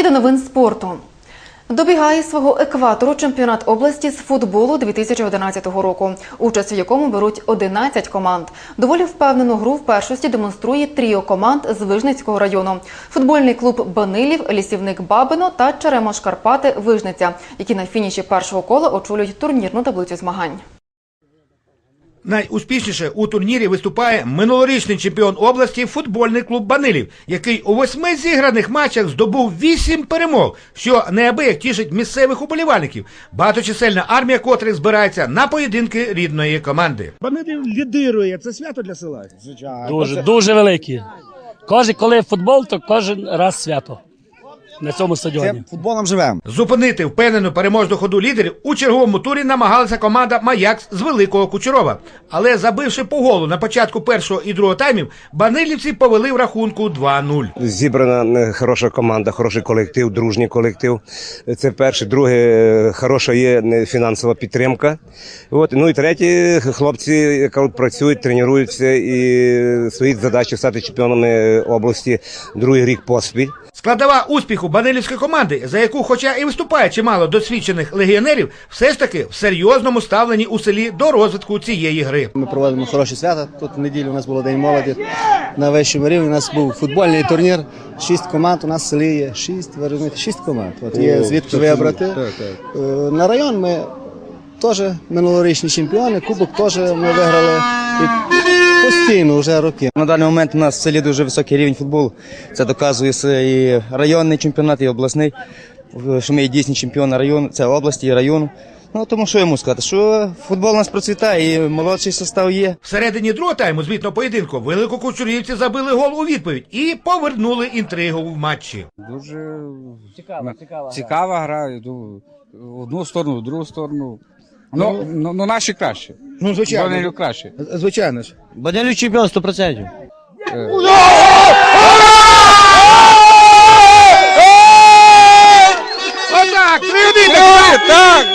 І до новин спорту. Добігає свого екватору чемпіонат області з футболу 2011 року, участь в якому беруть 11 команд. Доволі впевнену гру в першості демонструє тріо команд з Вижницького району: футбольний клуб Банилів, лісівник Бабино та Черемош Карпати Вижниця, які на фініші першого кола очолюють турнірну таблицю змагань. Найуспішніше у турнірі виступає минулорічний чемпіон області футбольний клуб Банилів, який у восьми зіграних матчах здобув вісім перемог, що неабияк тішить місцевих уболівальників. Багаточисельна армія, котрих збирається на поєдинки рідної команди. Банилів лідирує. Це свято для села. Звичайно. Дуже, дуже великі. Кожен, коли футбол, то кожен раз свято на цьому стадіоні. футболом живемо. Зупинити впевнену переможну ходу лідерів у черговому турі намагалася команда Маякс з Великого Кучерова. Але забивши по голу на початку першого і другого таймів, банилівці повели в рахунку 2-0. Зібрана е, хороша команда, хороший колектив, дружній колектив. Це перше. Друге, е, хороша є е, фінансова підтримка. От. Ну і третє, хлопці, яка от працюють, тренуються і стоїть задача стати чемпіонами області другий рік поспіль. Складова успіху банилівської команди, за яку, хоча і виступає чимало досвідчених легіонерів, все ж таки в серйозному ставленні у селі до розвитку цієї гри. Ми проводимо хороші свята. Тут в неділю у нас було День молоді на вищому рівні. У нас був футбольний турнір. Шість команд. У нас в селі є шість, ви розумієте, шість команд. От є звідки вибрати. Е, На район ми теж минулорічні чемпіони. Кубок теж ми виграли і постійно вже роки. На даний момент у нас в селі дуже високий рівень футболу. Це доказує і районний чемпіонат, і обласний. Що ми є дійсні чемпіони району, це області і району. Ну тому що я можу сказати, що футбол у нас процвітає, і молодший состав є. Всередині другого тайму звітного поєдинку великокучурівці забили гол у відповідь і повернули інтригу в матчі. Дуже цікава, цікава, цікава гра. Йду В одну сторону, в другу сторону. Ну, ну, ну наші краще. Ну, звичайно. Банилів краще. Звичайно ж. Банелю чемпіон 100%. Отак, три так!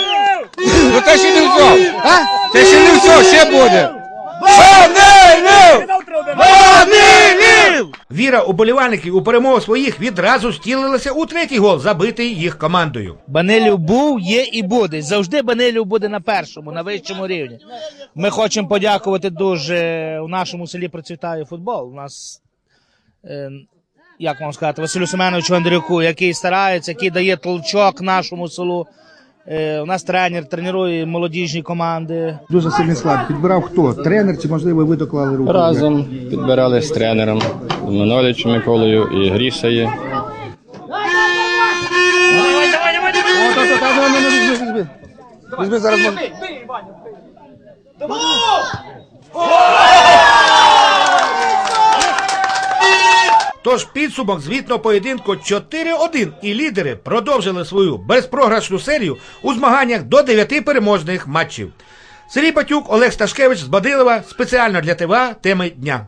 Ну те ще не все. А? Це ще не все, ще буде. Віра уболівальників у перемогу своїх відразу стілилася у третій гол, забитий їх командою. Банилів був, є і буде. Завжди Банилів буде на першому, на вищому рівні. Ми хочемо подякувати дуже. У нашому селі процвітає футбол. У нас, е, як вам сказати, Василю Семеновичу Андрюку, який старається, який дає толчок нашому селу. Е, у нас тренер тренує молодіжні команди. Дуже сильний склад. Підбирав хто? Тренер чи можливо ви доклали руку? Разом підбирали з тренером Маноличем Миколою і ну, візьми, візьми. Візьми зараз може. Тож підсумок звітного поєдинку 4-1 і лідери продовжили свою безпрограшну серію у змаганнях до 9 переможних матчів. Сергій Патюк, Олег Сташкевич з Бадилова спеціально для ТВА теми дня.